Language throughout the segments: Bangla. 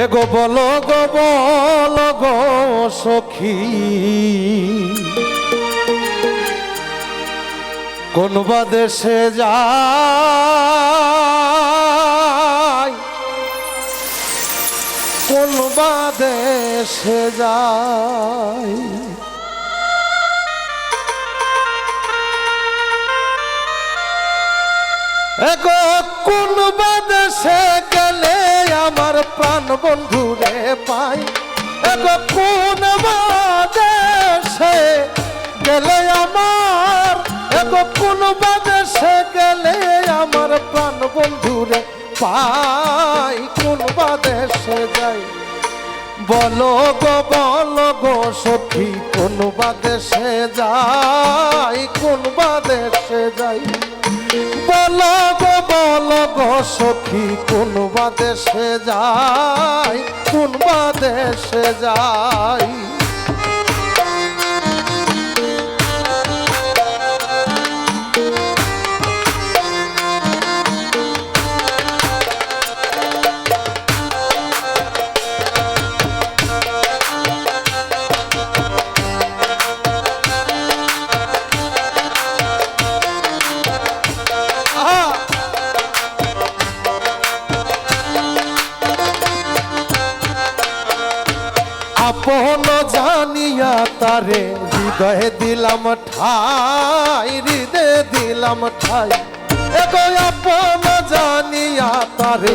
এগো বলো গো বলো গো সখী। কোন দেশে যায়? কোন দেশে যায়? এগো কোন দেশে গেলে আমার প্রাণ বন্ধু রে পাই কোন বা দেশে গেলে আমার কোন বা দেশে গেলে আমার প্রাণ বন্ধু রে পাই। কোন বা দেশে যাই। বলো গো বলো গো, সখী কোন বা দেশে যাই কোন বা দেশে যাই। বলো গো বলো গো সখী কোন বা দেশে যাই কোন বা যাই হৃদয়ে দিলাম ঠাই হৃদে দিলাম ঠাই। এগো আপন জানিয়া তারে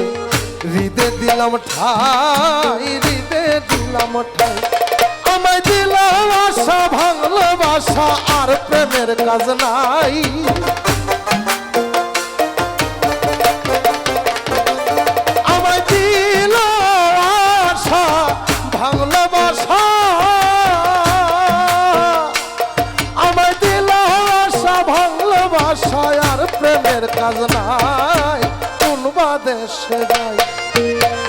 হৃদে দিলাম ঠাই হৃদে দিলাম ঠাই। আমায় দিলাম আশা ভাঙলো বাসা আর প্রেমের কাজ নাই। দেশে যাই।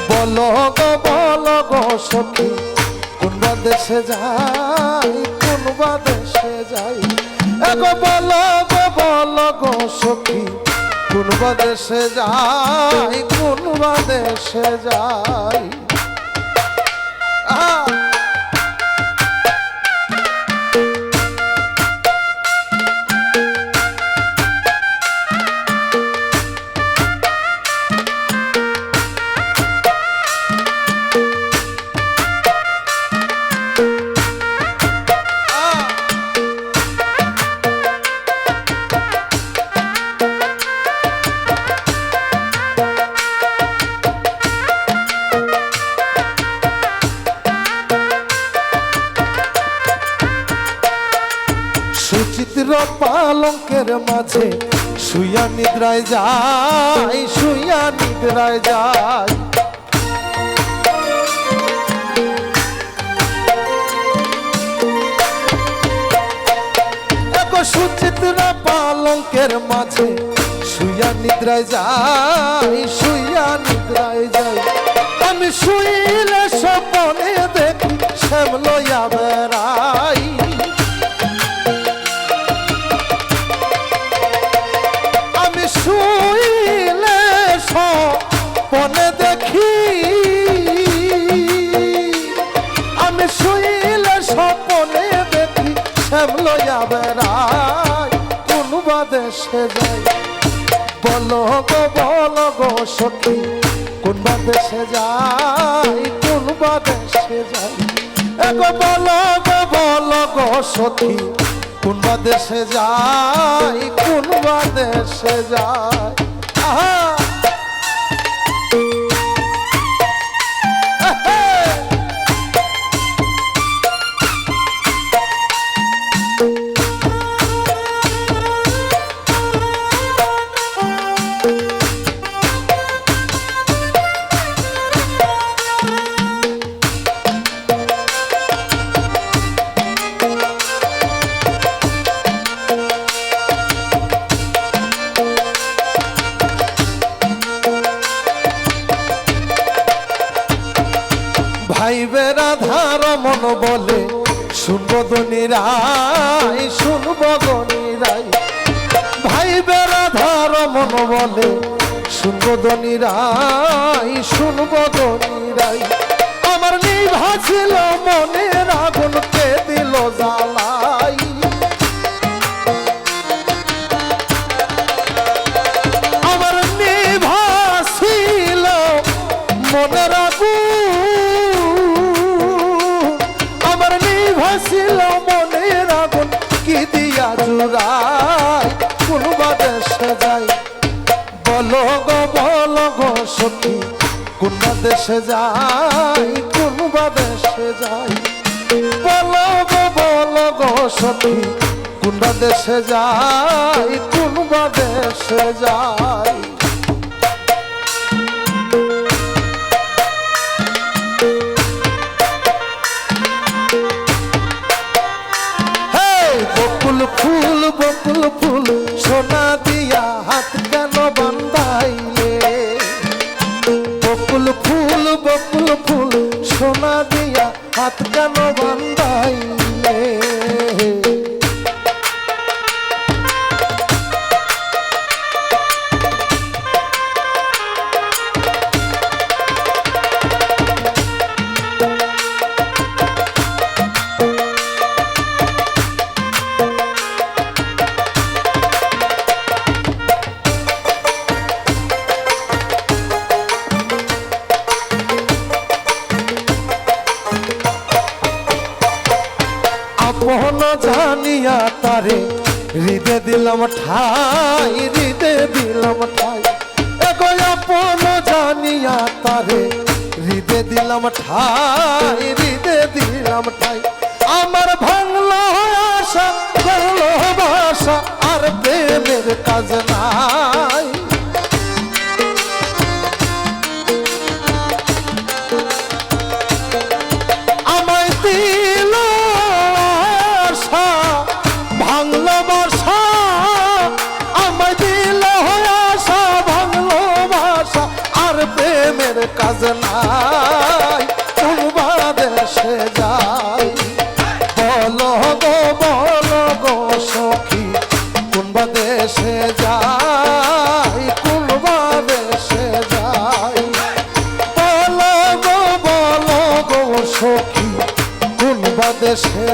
বলো গো বলো গো সখী, কোনবা দেশে যাই, কোনবা দেশে যাই? এগো বলো গো বলো গো সখী, কোনবা দেশে যাই, কোনবা দেশে যাই। সুচিত্র পালঙ্কের মাঝে শুয়া নিদ্রায় যায় শুয়া নিদ্রায় এগো সুচিত্র পালঙ্কের মাঝে শুয়া নিদ্রায় যায় শুয়া নিদ্রায় যায় আমি শুইলে স্বপনে দেখি শ্যাম লইয়া শ্যাম লইয়া কোন দেশে যাই। বলো গো বলো গো সখী, কোন দেশে যাই, কোন দেশে যাই। এগো বলো গো বলো গো সখী, কোন দেশে যাই, কোন দেশে যাই। আহা! গাইবে রাধা মন বলে। শুনব দনি রাই শুনব দনি রাই ভাইবে রাধা মন বলে, শুনব দনি রাই শুনব দনি রাই আমার ভাসিল মনে রাগুন কে দিল জ্বালাই? আমার নিভাছিল মনের দেশে যাই কোনবা দেশে যাই। বলো গো বলো গো সখী কোনবা দেশে যাই কোনবা দেশে যাই? কেন বান্দাই? জানিয়া তারে। হৃদে দিলাম ঠাই, হৃদে দিলাম ঠাই। এগো আপন জানিয়া তারে। হৃদে দিলাম ঠাই, হৃদে দিলাম ঠাই। আমার ভাঙলো আশা করল বাসা। আর প্রেমের কাজ না সে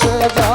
chegar.